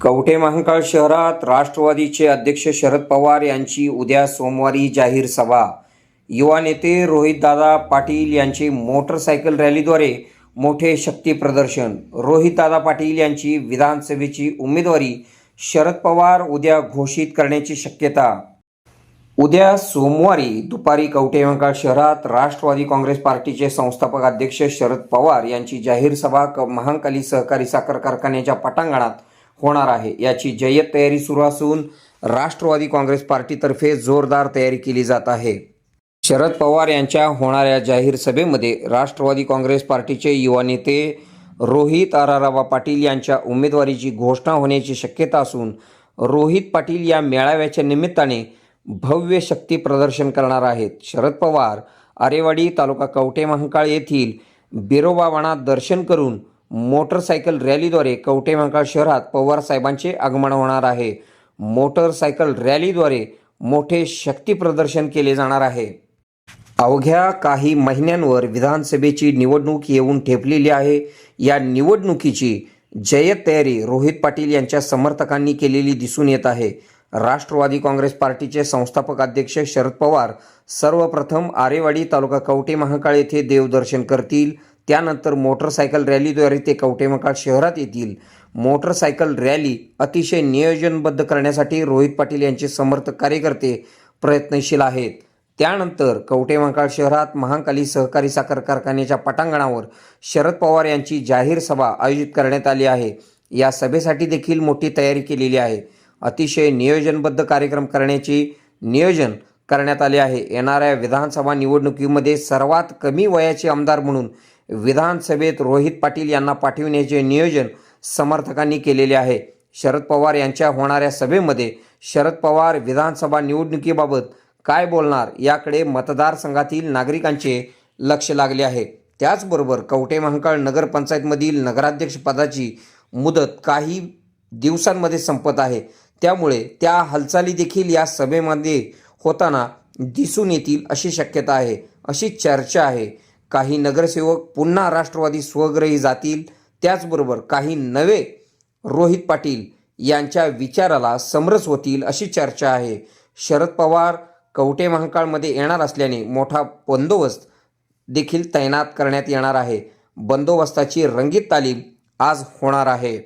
कवठे महांकाळ शहरात राष्ट्रवादीचे अध्यक्ष शरद पवार यांची उद्या सोमवारी जाहीर सभा. युवा नेते रोहितदादा पाटील यांचे मोटरसायकल रॅलीद्वारे मोठे शक्ती प्रदर्शन. रोहितदादा पाटील यांची विधानसभेची उमेदवारी शरद पवार उद्या घोषित करण्याची शक्यता. उद्या सोमवारी दुपारी कवठे महांकाळ शहरात राष्ट्रवादी काँग्रेस पार्टीचे संस्थापक अध्यक्ष शरद पवार यांची जाहीर सभा क महांकाली सहकारी साखर कारखान्याच्या पटांगणात होणार आहे. याची जय्यत तयारी सुरू असून राष्ट्रवादी काँग्रेस पार्टीतर्फे जोरदार तयारी केली जात आहे. शरद पवार यांच्या होणाऱ्या जाहीर सभेमध्ये राष्ट्रवादी काँग्रेस पार्टीचे युवा नेते रोहित आराराबा पाटील यांच्या उमेदवारीची घोषणा होण्याची शक्यता असून रोहित पाटील या मेळाव्याच्या निमित्ताने भव्य शक्ती प्रदर्शन करणार आहेत. शरद पवार आरेवाडी तालुका कवठे महांकाळ येथील बिरोबावाणा दर्शन करून मोटरसायकल रॅलीद्वारे कवठे महांकाळ शहरात पवार साहेबांचे आगमन होणार आहे. मोटरसायकल रॅलीद्वारे मोठे शक्ती प्रदर्शन केले जाणार आहे. अवघ्या काही महिन्यांवर विधानसभेची निवडणूक येऊन ठेपलेली आहे. या निवडणुकीची जयत तयारी रोहित पाटील यांच्या समर्थकांनी केलेली दिसून येत आहे. राष्ट्रवादी काँग्रेस पार्टीचे संस्थापक अध्यक्ष शरद पवार सर्वप्रथम आरेवाडी तालुका कवटे महाकाळ येथे देवदर्शन करतील. त्यानंतर मोटरसायकल रॅलीद्वारे ते कवटेमकाळ शहरात येतील. मोटरसायकल रॅली अतिशय नियोजनबद्ध करण्यासाठी रोहित पाटील यांचे समर्थक कार्यकर्ते प्रयत्नशील आहेत. त्यानंतर कवटेमकाळ शहरात महाकाली सहकारी साखर कारखान्याच्या पटांगणावर शरद पवार यांची जाहीर सभा आयोजित करण्यात आली आहे. या सभेसाठी देखील मोठी तयारी केलेली आहे. अतिशय नियोजनबद्ध कार्यक्रम करण्याची नियोजन करण्यात आले आहे. येणाऱ्या विधानसभा निवडणुकीमध्ये सर्वात कमी वयाचे आमदार म्हणून विधानसभेत रोहित पाटील यांना पाठविण्याचे नियोजन समर्थकांनी केलेले आहे. शरद पवार यांच्या होणाऱ्या सभेमध्ये शरद पवार विधानसभा निवडणुकीबाबत काय बोलणार याकडे मतदारसंघातील नागरिकांचे लक्ष लागले आहे. त्याचबरोबर कवटे महांकाळ नगरपंचायतमधील नगराध्यक्षपदाची मुदत काही दिवसांमध्ये संपत आहे. त्यामुळे त्या हालचाली देखील या सभेमध्ये होताना दिसून येतील अशी शक्यता आहे अशी चर्चा आहे. काही नगरसेवक पुन्हा राष्ट्रवादी स्वग्रही जातील. त्याचबरोबर काही नवे रोहित पाटील यांच्या विचाराला समरस होतील अशी चर्चा आहे. शरद पवार कवटे महाकाळमध्ये येणार असल्याने मोठा बंदोबस्त देखील तैनात करण्यात येणार आहे. बंदोबस्ताची रंगीत तालीम आज होणार आहे.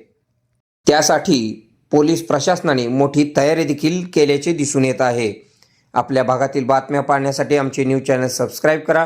त्यासाठी पोलीस प्रशासनाने मोठी तयारी देखील केल्याचे दिसून येत आहे. आपल्या भागातील बातम्या पाहण्यासाठी आमचे न्यूज चॅनल सबस्क्राईब करा.